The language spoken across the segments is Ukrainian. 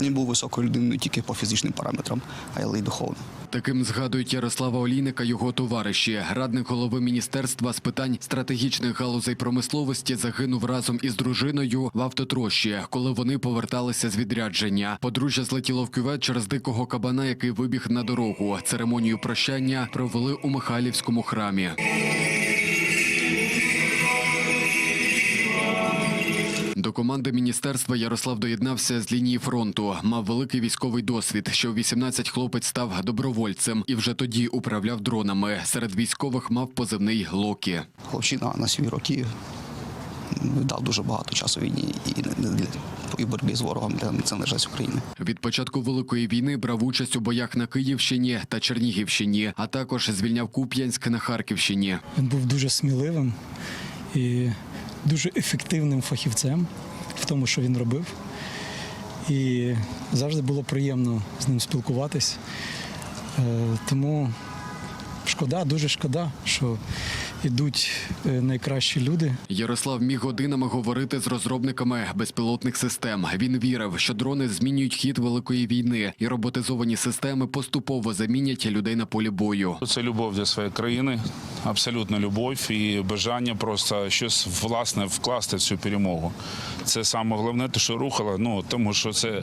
Він був високою людиною тільки по фізичним параметрам, а й духовно. Таким згадують Ярослава Олійника його товариші. Радник голови міністерства з питань стратегічних галузей промисловості загинув разом із дружиною в автотрощі, коли вони поверталися з відрядження. Подружжя злетіло в кювет через дикого кабана, який вибіг на дорогу. Церемонію прощання провели у Михайлівському храмі. До команди міністерства Ярослав доєднався з лінії фронту. Мав великий військовий досвід. Ще у 18 хлопець став добровольцем і вже тоді управляв дронами. Серед військових мав позивний Локі. Хлопчина на свої роки дав дуже багато часу війні і для і в боротьбі з ворогом для незалежності України. Від початку великої війни брав участь у боях на Київщині та Чернігівщині, а також звільняв Куп'янськ на Харківщині. Він був дуже сміливим і дуже ефективним фахівцем в тому, що він робив. І завжди було приємно з ним спілкуватись. Е, Тому шкода, дуже шкода, що йдуть е, найкращі люди. Ярослав міг годинами говорити з розробниками безпілотних систем. Він вірив, що дрони змінюють хід великої війни, і роботизовані системи поступово замінять людей на полі бою. Це любов для своєї країни, абсолютна любов і бажання просто щось власне вкласти в цю перемогу. Це саме головне, те, що рухало. Ну тому що це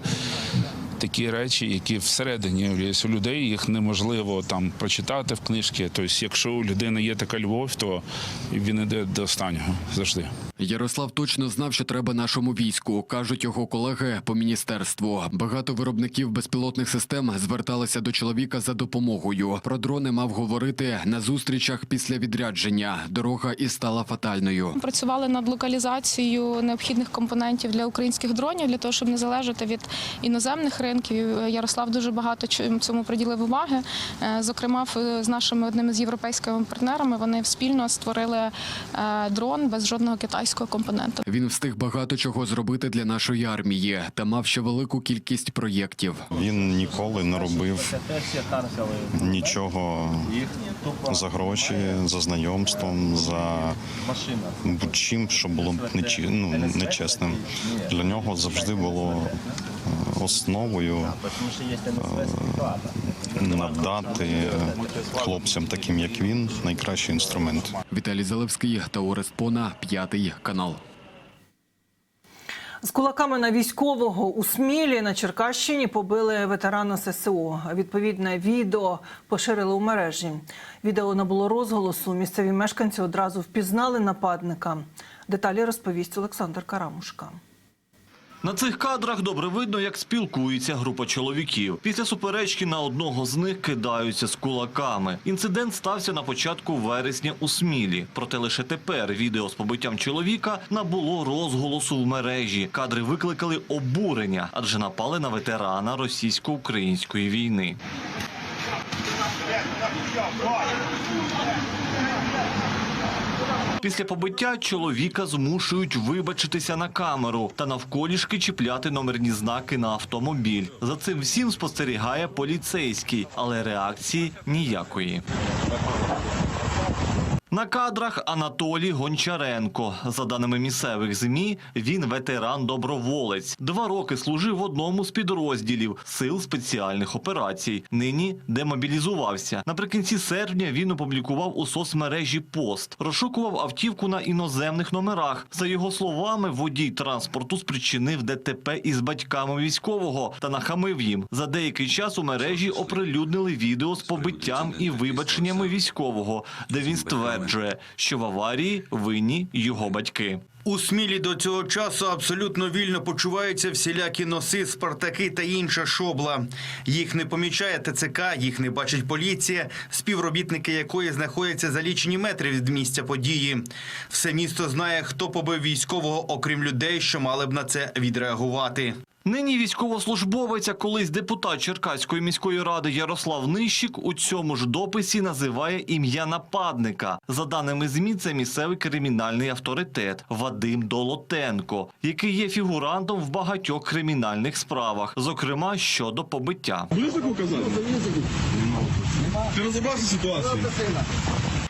такі речі, які всередині у людей, їх неможливо там прочитати в книжці. Тобто, якщо у людини є така любов, то він іде до останнього завжди. Ярослав точно знав, що треба нашому війську, кажуть його колеги по міністерству. Багато виробників безпілотних систем зверталися до чоловіка за допомогою. Про дрони мав говорити на зустрічах після відрядження. Дорога і стала фатальною. Працювали над локалізацією необхідних компонентів для українських дронів для того, щоб не залежати від іноземних ринків. Ярослав дуже багато цьому приділив уваги. Е, Зокрема, в- з нашими одними з європейськими партнерами вони спільно створили е, дрон без жодного китайського компонента. Він встиг багато чого зробити для нашої армії та мав ще велику кількість проєктів. Він ніколи не робив нічого за гроші, за знайомством, за будь-чим, що було б ну, нечесним. Для нього завжди було е, основою е, надати хлопцям, таким як він, найкращий інструмент. Віталій Залевський та Орест Пона, п'ятий канал. З кулаками на військового у Смілі на Черкащині побили ветерана ССО. Відповідне відео поширили у мережі. Відео набуло розголосу. Місцеві мешканці одразу впізнали нападника. Деталі розповість Олександр Карамушка. На цих кадрах добре видно, як спілкується група чоловіків. Після суперечки на одного з них кидаються з кулаками. Інцидент стався на початку вересня у Смілі. Проте лише тепер відео з побиттям чоловіка набуло розголосу в мережі. Кадри викликали обурення, адже напали на ветерана російсько-української війни. Після побиття чоловіка змушують вибачитися на камеру та навколішки чіпляти номерні знаки на автомобіль. За цим всім спостерігає поліцейський, але реакції ніякої. На кадрах Анатолій Гончаренко. За даними місцевих ЗМІ, він ветеран-доброволець. Два роки служив в одному з підрозділів сил спеціальних операцій. Нині демобілізувався. Наприкінці серпня він опублікував у соцмережі пост. Розшукував автівку на іноземних номерах. За його словами, водій транспорту спричинив ДТП із батьками військового та нахамив їм. За деякий час у мережі оприлюднили відео з побиттям і вибаченнями військового, де він стверджує, що в аварії винні його батьки. У Смілі до цього часу абсолютно вільно почуваються всілякі носи, спартаки та інша шобла. Їх не помічає ТЦК, їх не бачить поліція, співробітники якої знаходяться за лічені метри від місця події. Все місто знає, хто побив військового, окрім людей, що мали б на це відреагувати. Нині військовослужбовець, а колись депутат Черкаської міської ради Ярослав Нищик у цьому ж дописі називає ім'я нападника. За даними ЗМІ, це місцевий кримінальний авторитет Вадим Долотенко, який є фігурантом в багатьох кримінальних справах, зокрема щодо побиття. Ти розібрався ситуацію?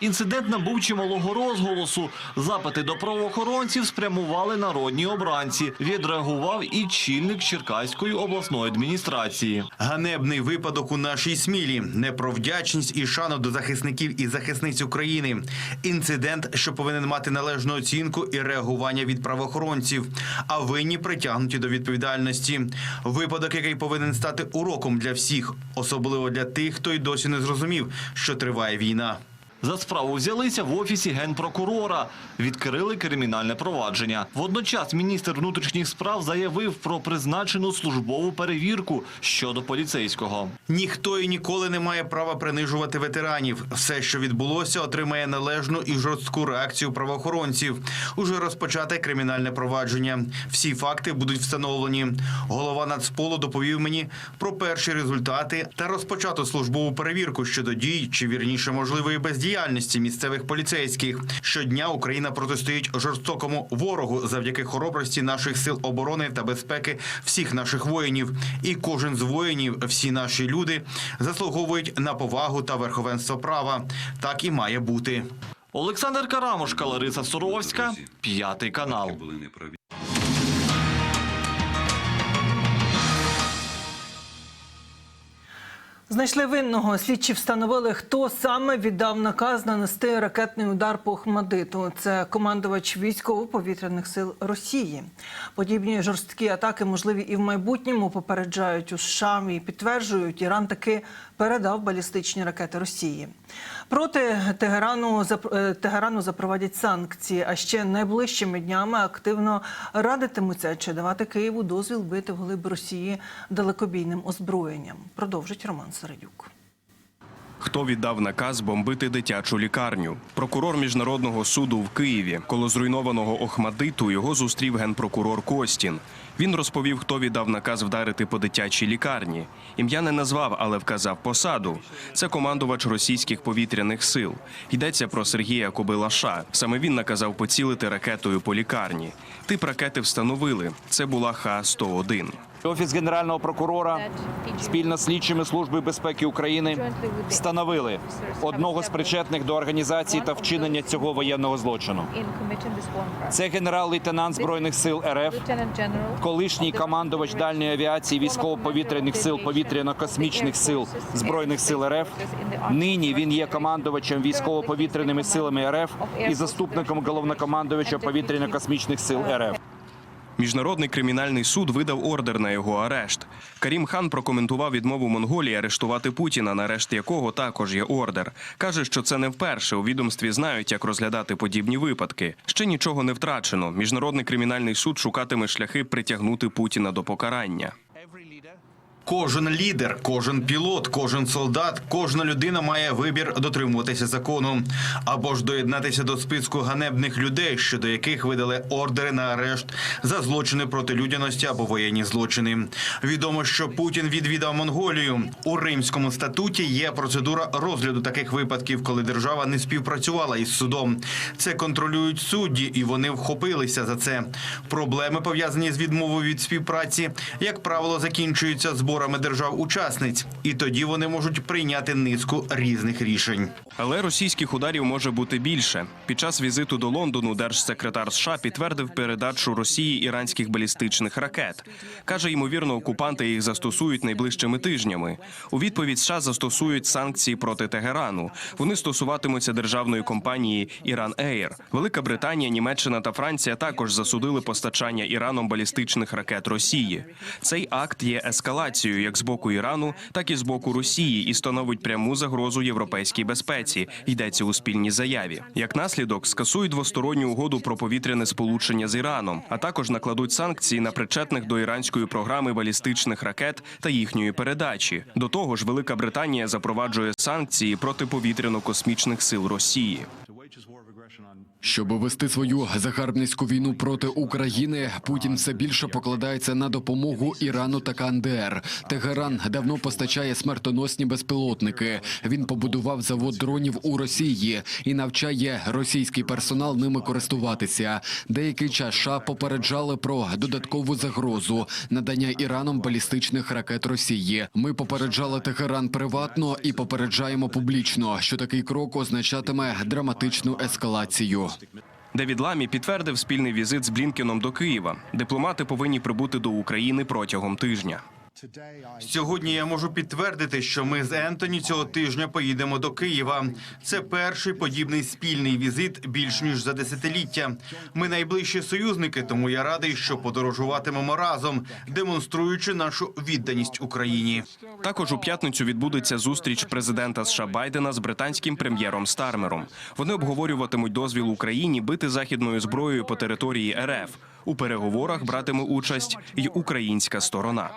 Інцидент набув чималого розголосу. Запити до правоохоронців спрямували народні обранці. Відреагував і чільник Черкаської обласної адміністрації. Ганебний випадок у нашій смілі, не про вдячність і шану до захисників і захисниць України. Інцидент, що повинен мати належну оцінку і реагування від правоохоронців, а винні притягнуті до відповідальності. Випадок, який повинен стати уроком для всіх, особливо для тих, хто й досі не зрозумів, що триває війна. За справу взялися в офісі генпрокурора. Відкрили кримінальне провадження. Водночас міністр внутрішніх справ заявив про призначену службову перевірку щодо поліцейського. Ніхто і ніколи не має права принижувати ветеранів. Все, що відбулося, отримає належну і жорстку реакцію правоохоронців. Уже розпочате кримінальне провадження. Всі факти будуть встановлені. Голова Нацполу доповів мені про перші результати та розпочату службову перевірку щодо дій чи вірніше можливої бездіяльності місцевих поліцейських. Щодня Україна протистоїть жорстокому ворогу завдяки хоробрості наших сил оборони та безпеки всіх наших воїнів. І кожен з воїнів, всі наші люди, заслуговують на повагу та верховенство права. Так і має бути. Олександр Карамушка, Лариса Суровська, п'ятий канал. Знайшли винного. Слідчі встановили, хто саме віддав наказ нанести ракетний удар по Охмадиту. Це командувач військово-повітряних сил Росії. Подібні жорсткі атаки можливі і в майбутньому. Попереджають у США і підтверджують, Іран таки передав балістичні ракети Росії. Проти Тегерану е, Тегерану запровадять санкції. А ще найближчими днями активно радитимуться, чи давати Києву дозвіл бити в глиб Росії далекобійним озброєнням. Продовжить Роман Середюк. Хто віддав наказ бомбити дитячу лікарню? Прокурор міжнародного суду в Києві. Коло зруйнованого Охмадиту його зустрів генпрокурор Костін. Він розповів, хто віддав наказ вдарити по дитячій лікарні. Ім'я не назвав, але вказав посаду. Це командувач російських повітряних сил. Йдеться про Сергія Кобилаша. Саме він наказав поцілити ракетою по лікарні. Тип ракети встановили. Це була Х-101. Офіс генерального прокурора спільно з слідчими служби безпеки України встановили одного з причетних до організації та вчинення цього воєнного злочину. Це генерал-лейтенант збройних сил РФ, колишній командувач дальньої авіації військово-повітряних сил повітряно-космічних сил збройних сил РФ. Нині він є командувачем військово-повітряними силами РФ і заступником головнокомандувача повітряно-космічних сил РФ. Міжнародний кримінальний суд видав ордер на його арешт. Карім хан прокоментував відмову Монголії арештувати Путіна, на арешт якого також є ордер. Каже, що це не вперше. У відомстві знають, як розглядати подібні випадки. Ще нічого не втрачено. Міжнародний кримінальний суд шукатиме шляхи притягнути Путіна до покарання. Кожен лідер, кожен пілот, кожен солдат, кожна людина має вибір дотримуватися закону або ж доєднатися до списку ганебних людей, щодо яких видали ордери на арешт за злочини проти людяності або воєнні злочини. Відомо, що Путін відвідав Монголію. У римському статуті є процедура розгляду таких випадків, коли держава не співпрацювала із судом. Це контролюють судді, і вони вхопилися за це. Проблеми пов'язані з відмовою від співпраці, як правило, закінчуються зборами держав-учасниць, і тоді вони можуть прийняти низку різних рішень. Але російських ударів може бути більше. Під час візиту до Лондону держсекретар США підтвердив передачу Росії іранських балістичних ракет. каже, ймовірно, окупанти їх застосують найближчими тижнями. У відповідь США застосують санкції проти Тегерану. Вони стосуватимуться державної компанії Іран Ейр. Велика Британія, Німеччина та Франція також засудили постачання Іраном балістичних ракет Росії. Цей акт є ескалацією як з боку Ірану, так і з боку Росії, і становить пряму загрозу європейській безпеці. Йдеться у спільній заяві. Як наслідок скасують двосторонню угоду про повітряне сполучення з Іраном, а також накладуть санкції на причетних до іранської програми балістичних ракет та їхньої передачі. До того ж, Велика Британія запроваджує санкції проти повітряно-космічних сил Росії. Щоб вести свою загарбницьку війну проти України, Путін все більше покладається на допомогу Ірану та КНДР. Тегеран давно постачає смертоносні безпілотники. Він побудував завод дронів у Росії і навчає російський персонал ними користуватися. Деякий час США попереджали про додаткову загрозу надання Іраном балістичних ракет Росії. Ми попереджали Тегеран приватно і попереджаємо публічно, що такий крок означатиме драматичну ескалацію. Девід Ламі підтвердив спільний візит з Блінкеном до Києва. Дипломати повинні прибути до України протягом тижня. Сьогодні я можу підтвердити, що ми з Ентоні цього тижня поїдемо до Києва. Це перший подібний спільний візит більш ніж за десятиліття. Ми найближчі союзники, тому я радий, що подорожуватимемо разом, демонструючи нашу відданість Україні. Також у п'ятницю відбудеться зустріч президента США Байдена з британським прем'єром Стармером. Вони обговорюватимуть дозвіл Україні бити західною зброєю по території РФ. У переговорах братиме участь й українська сторона.